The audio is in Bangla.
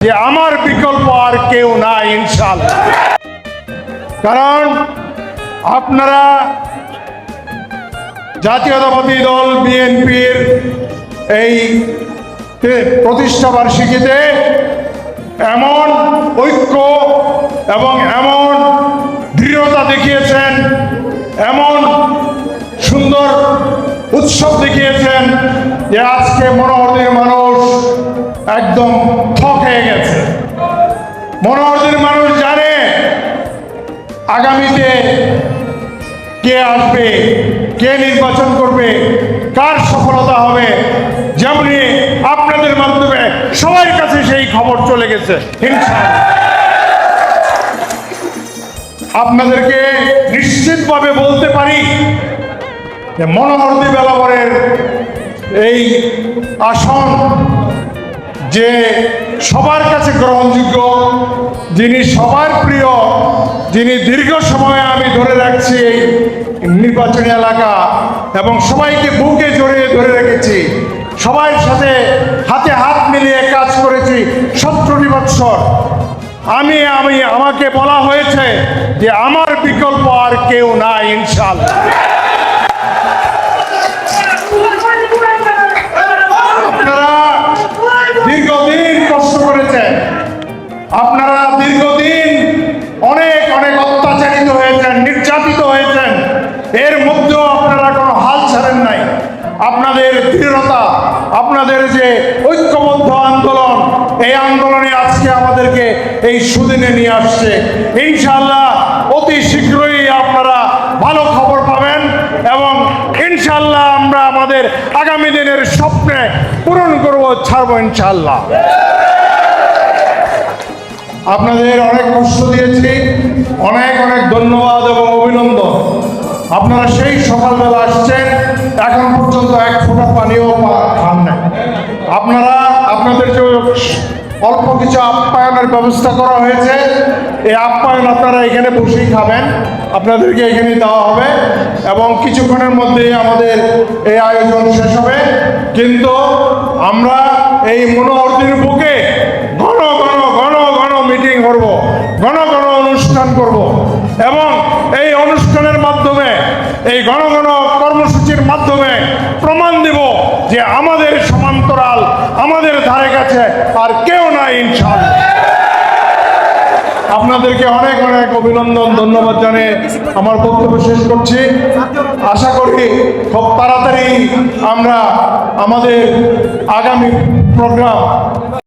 যে আমার বিকল্প আর কেউ না ইনশাল্লাহ কারণ আপনারা জাতীয়তাবাদী দল, বিএনপির এই প্রতিষ্ঠা বার্ষিকীতে এমন ঐক্য এবং এমন দৃঢ়তা দেখিয়েছেন, এমন সুন্দর উৎসব দেখিয়েছেন যে আজকে মনোহরদের মানুষ একদম থক আগামীতে কে আসবে, কে নির্বাচন করবে, কার সফলতা হবে, যেমনি আপনাদের মাধ্যমে সবার কাছে সেই খবর চলে গেছে। আপনাদেরকে নিশ্চিতভাবে বলতে পারি যে বেলাবরের এই আসন যে সবার কাছে গ্রহণযোগ্য, যিনি সবার প্রিয় যিনি দীর্ঘ সময় আমি ধরে রাখছি এই নির্বাচনী এলাকা এবং সবাইকে বুকে জড়িয়ে ধরে রেখেছি। সবার সাথে হাতে হাত মিলিয়ে কাজ করেছি সতেরোটি বৎসর আমি আমি, আমাকে বলা হয়েছে যে আমার বিকল্প আর কেউ নাই ইনশাল্লাহ আপনারা দীর্ঘদিন কষ্ট করেছেন। আপনারা দীর্ঘদিন অনেক অনেক অত্যাচারিত হয়েছেন নির্যাতিত হয়েছেন এর মধ্যেও আপনারা কোনো হাল ছাড়েন নাই। আপনাদের দৃঢ়তা, আপনাদের যে ঐক্যবদ্ধ আন্দোলন, এই আন্দোলনে আজকে আমাদেরকে এই সুদিনে নিয়ে আসছে। ইনশাল্লাহ অতি শীঘ্রই আপনারা ভালো খবর পাবেন এবং ইনশাল্লাহ আমরা আমাদের আগামী দিনের স্বপ্নে পূরণ করব, ছাড়বো ইনশাল্লাহ আপনাদের অনেক কষ্ট দিয়েছি অনেক অনেক ধন্যবাদ এবং অভিনন্দন আপনারা সেই সকালবেলা আসছেন, এখন পর্যন্ত এক ফোঁটা পানিও খান নাই। আপনারা, আপনাদের যে অল্প কিছু আপ্যায়নের ব্যবস্থা করা হয়েছে, এই আপ্যায়ন আপনারা এখানে বসেই খাবেন, আপনাদেরকে এখানে দেওয়া হবে, এবং কিছুক্ষণের মধ্যেই আমাদের এই আয়োজন শেষ হবে। কিন্তু আমরা এই মনোহরদির বুকে ঘন ঘন ঘন ঘন মিটিং করব, ঘন ঘন অনুষ্ঠান করব, এবং এই অনুষ্ঠানের মাধ্যমে, এই ঘন কর্মসূচির মাধ্যমে প্রমাণ দেব যে আমাদের সমান্তরাল, আমাদের ধারে কাছে আর কেউ নাই ইনশাআল্লাহ। আপনাদেরকে অনেক অনেক অভিনন্দন, ধন্যবাদ জানিয়ে আমার বক্তব্য শেষ করছি। আশা করি খুব তাড়াতাড়ি আমরা আমাদের আগামী প্রোগ্রাম